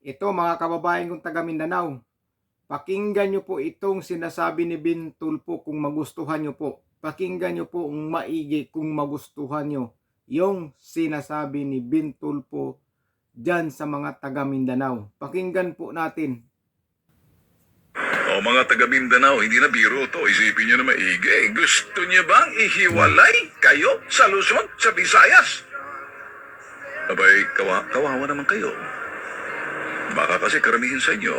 Ito mga kababayan kong taga Mindanao, pakinggan nyo po itong sinasabi ni Bin Tulpo kung magustuhan nyo po. Pakinggan nyo po ang maigi kung magustuhan nyo yung sinasabi ni Bin Tulpo dyan sa mga taga Mindanao. Pakinggan po natin. O mga taga Mindanao, hindi na biro to. Isipin nyo na maigi. Gusto nyo bang ihiwalay kayo sa Luzon, sa Visayas? Abay, kawa kawawa naman kayo. Baka kasi karamihan sa inyo,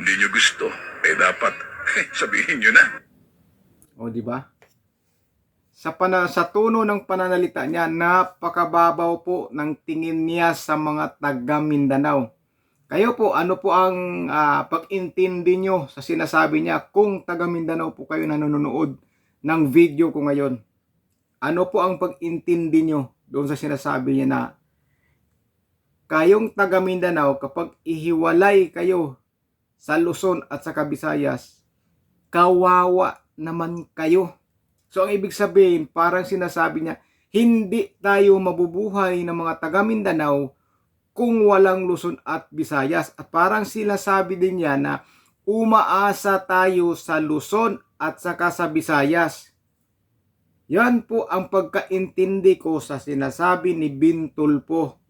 hindi nyo gusto. Eh dapat, sabihin nyo na. O di ba? Sa pana sa tono ng pananalita niya, napakababaw po ng tingin niya sa mga taga Mindanao. Kayo po, ano po ang ah, pag-intindi nyo sa sinasabi niya kung taga Mindanao po kayo nanonood ng video ko ngayon? Ano po ang pag-intindi nyo doon sa sinasabi niya na kayong taga Mindanao kapag ihiwalay kayo sa Luzon at sa Kabisayas, kawawa naman kayo. So ang ibig sabihin, parang sinasabi niya, hindi tayo mabubuhay ng mga taga Mindanao kung walang Luzon at Visayas. At parang sinasabi din niya na umaasa tayo sa Luzon at saka sa Visayas. Yan po ang pagkaintindi ko sa sinasabi ni Bintulpo.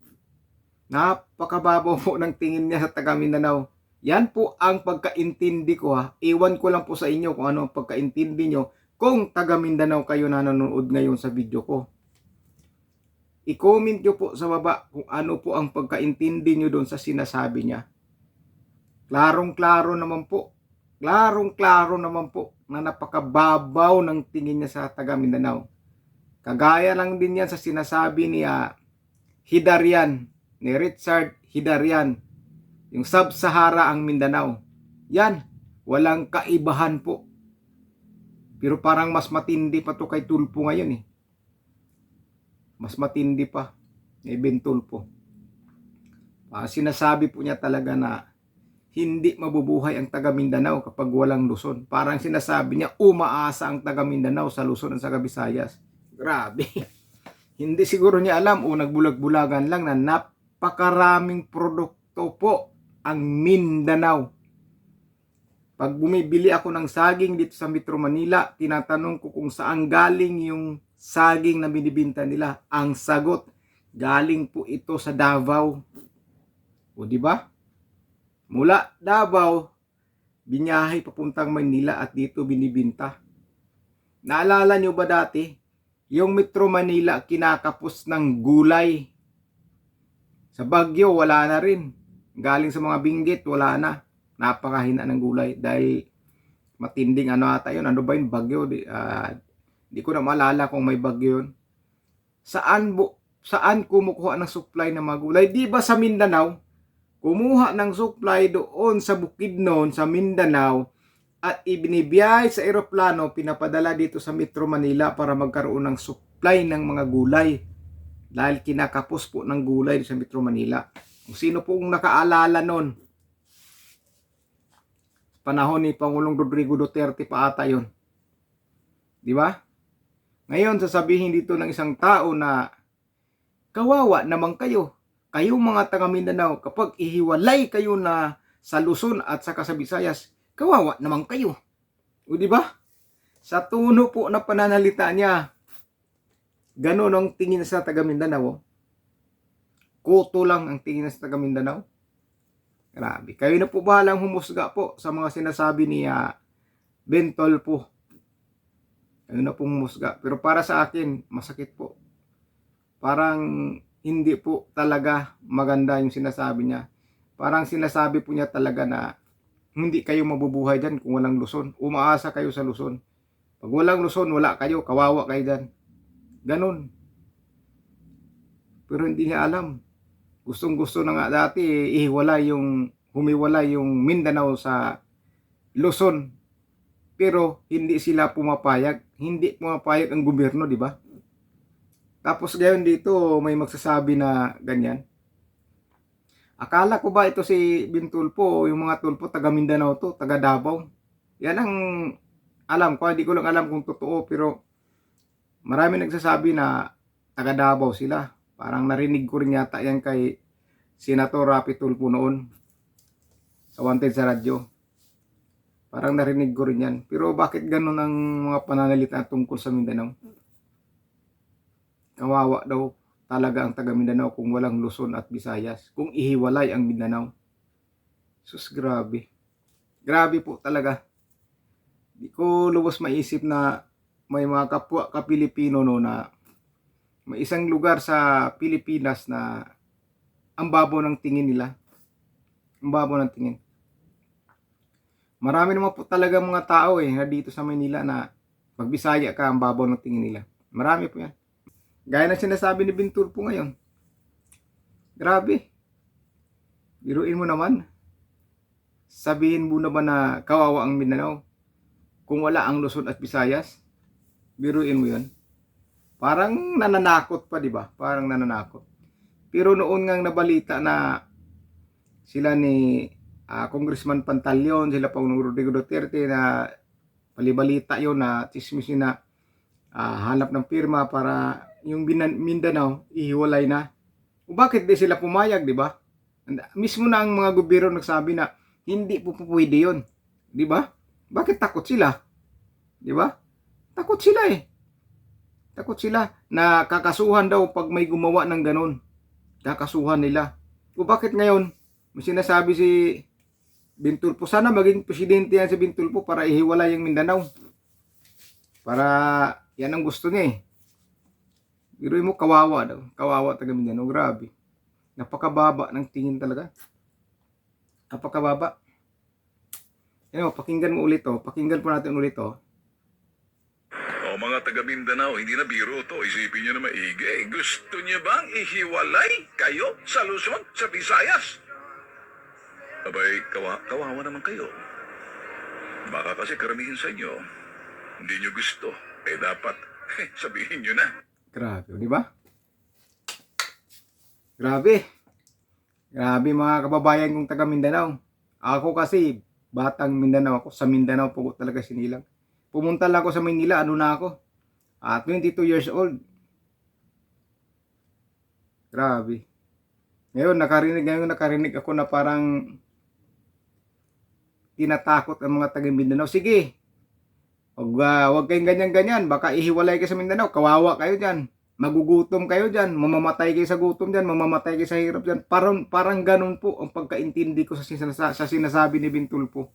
Napakababaw po ng tingin niya sa taga Mindanao. Yan po ang pagkaintindi ko ha. Iwan ko lang po sa inyo kung ano ang pagkaintindi nyo kung taga Mindanao kayo na nanonood ngayon sa video ko. I-comment nyo po sa baba kung ano po ang pagkaintindi nyo doon sa sinasabi niya. Klarong-klaro naman po. Klarong-klaro naman po na napakababaw ng tingin niya sa taga Mindanao. Kagaya lang din yan sa sinasabi ni ah, Hidarian, ni Richard Hidarian, yung Sub-Sahara ang Mindanao. Yan, walang kaibahan po. Pero parang mas matindi pa to kay Tulpo ngayon eh. Mas matindi pa ni Ben Tulpo. Ah, sinasabi po niya talaga na hindi mabubuhay ang taga Mindanao kapag walang Luzon. Parang sinasabi niya umaasa ang taga Mindanao sa Luzon at sa Visayas. Grabe. hindi siguro niya alam o nagbulag-bulagan lang na napakaraming produkto po ang Mindanao. Pag bumibili ako ng saging dito sa Metro Manila, tinatanong ko kung saan galing yung saging na binibinta nila. Ang sagot, galing po ito sa Davao. O di ba? Mula Davao, binyahe papuntang Manila at dito binibinta. Naalala nyo ba dati? Yung Metro Manila kinakapos ng gulay. Sa Bagyo, wala na rin. Galing sa mga binggit, wala na. Napakahina ng gulay dahil matinding ano ata yun. Ano ba yun? Bagyo. Di, ah, di ko na maalala kung may bagyo yun. Saan, bu- saan kumukuha ng supply ng mga gulay? Di ba sa Mindanao? Kumuha ng supply doon sa Bukidnon, sa Mindanao, at ibinibiyay sa eroplano, pinapadala dito sa Metro Manila para magkaroon ng supply ng mga gulay. Dahil kinakapos po ng gulay sa Metro Manila. Kung sino pong nakaalala nun, panahon ni Pangulong Rodrigo Duterte pa ata yun. Di ba? Ngayon, sasabihin dito ng isang tao na kawawa naman kayo. Kayong mga taga Mindanao, kapag ihiwalay kayo na sa Luzon at sa Visayas, kawawa naman kayo. O di ba? Sa tuno po na pananalita niya, ganun ang tingin sa taga Mindanao. Kuto lang ang tingin sa taga Mindanao. Grabe. Kayo na po bahalang humusga po sa mga sinasabi ni uh, Bentol po. Kayo na pong humusga. Pero para sa akin, masakit po. Parang hindi po talaga maganda yung sinasabi niya. Parang sinasabi po niya talaga na hindi kayo mabubuhay dyan kung walang Luzon. Umaasa kayo sa Luzon. Pag walang Luzon, wala kayo. Kawawa kayo dyan. Ganon. Pero hindi niya alam. Gustong gusto na nga dati eh, ihiwala yung humiwala yung Mindanao sa Luzon. Pero hindi sila pumapayag. Hindi pumapayag ang gobyerno di ba? Tapos ngayon dito may magsasabi na ganyan. Akala ko ba ito si Bintulpo yung mga tulpo taga Mindanao to taga Davao? Yan ang alam ko. Hindi ko lang alam kung totoo pero marami nagsasabi na taga Davao sila Parang narinig ko rin yata yan kay Senator Rapi Tulfo noon sa Wanted sa radyo. Parang narinig ko rin yan. Pero bakit ganun ang mga pananalita tungkol sa Mindanao? Kawawa daw talaga ang taga Mindanao kung walang Luzon at Visayas. Kung ihiwalay ang Mindanao. Sus, grabe. Grabe po talaga. Di ko lubos maisip na may mga kapwa ka-Pilipino no na may isang lugar sa Pilipinas na ang babaw ng tingin nila. Ang babaw ng tingin. Marami naman po talaga mga tao eh na dito sa Manila na pag Bisaya ka ang babaw ng tingin nila. Marami po yan. Gaya ng sinasabi ni Bintur po ngayon. Grabe. Biruin mo naman. Sabihin mo naman na kawawa ang Mindanao kung wala ang Luzon at Visayas. Biruin mo yun. Parang nananakot pa, di ba? Parang nananakot. Pero noon ngang nabalita na sila ni ah, Congressman Pantaleon, sila Pangulong Rodrigo Duterte na palibalita yon na chismis na ah, hanap ng pirma para yung Binan- Mindanao ihiwalay na. O bakit di sila pumayag, di ba? And- Mismo na ang mga gobyerno nagsabi na hindi po pwede yun. Di ba? Bakit takot sila? Di ba? Takot sila eh. Takot sila na kakasuhan daw pag may gumawa ng ganun. Kakasuhan nila. O bakit ngayon, may sinasabi si Bintulpo, sana maging presidente yan si Bintulpo para ihiwalay yung Mindanao. Para yan ang gusto niya eh. Biruin mo, kawawa daw. Kawawa taga Mindanao. Grabe. Napakababa ng tingin talaga. Napakababa. Ano, pakinggan mo ulit to. Pakinggan po natin ulit to. O mga taga Mindanao, hindi na biro to. Isipin nyo na maigi. Gusto nyo bang ihiwalay kayo sa Luzon, sa Visayas? Abay, kawa kawawa naman kayo. Baka kasi karamihan sa inyo, hindi nyo gusto. Eh dapat, sabihin nyo na. Grabe, di ba? Grabe. Grabe mga kababayan kong taga Mindanao. Ako kasi, batang Mindanao ako. Sa Mindanao po talaga sinilang. Pumunta lang ako sa Manila, ano na ako? Ah, 22 years old. Grabe. Ngayon, nakarinig, ngayon nakarinig ako na parang tinatakot ang mga taga Mindanao. Sige, Huwag, ah, huwag kayong ganyan-ganyan. Baka ihiwalay kayo sa Mindanao. Kawawa kayo dyan. Magugutom kayo dyan. Mamamatay kayo sa gutom dyan. Mamamatay kayo sa hirap dyan. Parang, parang ganun po ang pagkaintindi ko sa, sinasa, sa sinasabi ni Bintulpo.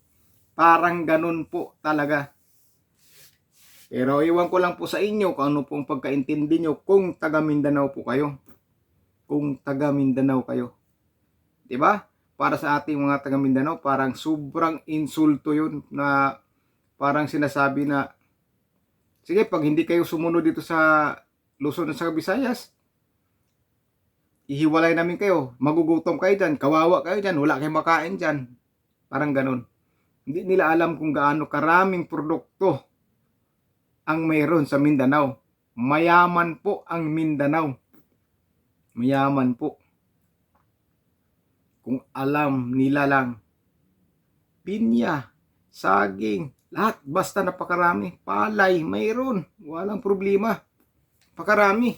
Parang ganun po talaga. Pero iwan ko lang po sa inyo kung ano po ang pagkaintindi nyo kung taga Mindanao po kayo. Kung taga Mindanao kayo. 'Di ba? Para sa ating mga taga Mindanao, parang sobrang insulto 'yun na parang sinasabi na sige pag hindi kayo sumunod dito sa Luzon at sa Visayas ihiwalay namin kayo magugutom kayo dyan kawawa kayo dyan wala kayong makain dyan parang ganun hindi nila alam kung gaano karaming produkto ang mayroon sa Mindanao mayaman po ang Mindanao mayaman po kung alam nila lang pinya saging, lahat, basta napakarami. Palay, mayroon. Walang problema. Pakarami.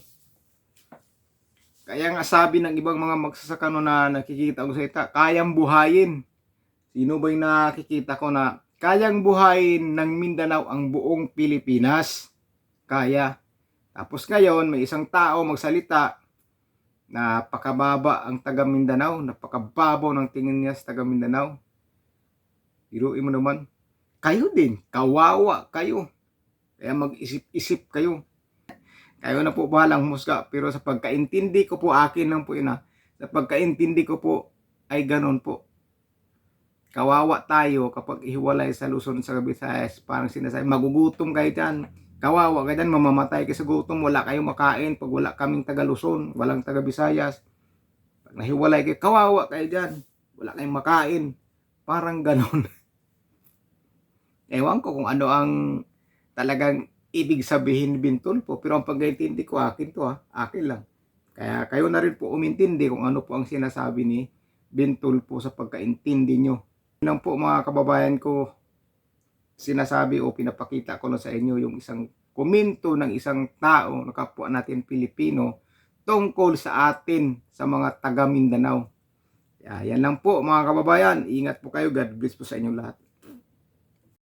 Kaya nga sabi ng ibang mga magsasaka no na nakikita ko sa ita, kayang buhayin. Sino ba yung nakikita ko na kayang buhayin ng Mindanao ang buong Pilipinas? Kaya. Tapos ngayon, may isang tao magsalita, napakababa ang taga Mindanao, napakababaw ng tingin niya sa taga Mindanao. Iruin mo naman, kayo din, kawawa kayo. Kaya mag-isip-isip kayo. Kayo na po bahalang humusga. Pero sa pagkaintindi ko po, akin lang po yun ha. Sa pagkaintindi ko po, ay ganon po. Kawawa tayo kapag ihiwalay sa Luzon sa Visayas. Parang sinasabi, magugutom kayo dyan. Kawawa kayo dyan, mamamatay kayo sa gutom. Wala kayong makain pag wala kaming taga Luzon, walang taga Visayas. Pag nahiwalay kayo, kawawa kayo dyan. Wala kayong makain. Parang ganon. Ewan ko kung ano ang talagang ibig sabihin ni Bintulpo. Pero ang pagkaintindi ko, akin to ha. Akin lang. Kaya kayo na rin po umintindi kung ano po ang sinasabi ni Bintulpo sa pagkaintindi nyo. Lang po mga kababayan ko, sinasabi o pinapakita ko na sa inyo yung isang komento ng isang tao na kapwa natin Pilipino tungkol sa atin sa mga taga Mindanao. Ah, yan lang po mga kababayan. Ingat po kayo. God bless po sa inyong lahat.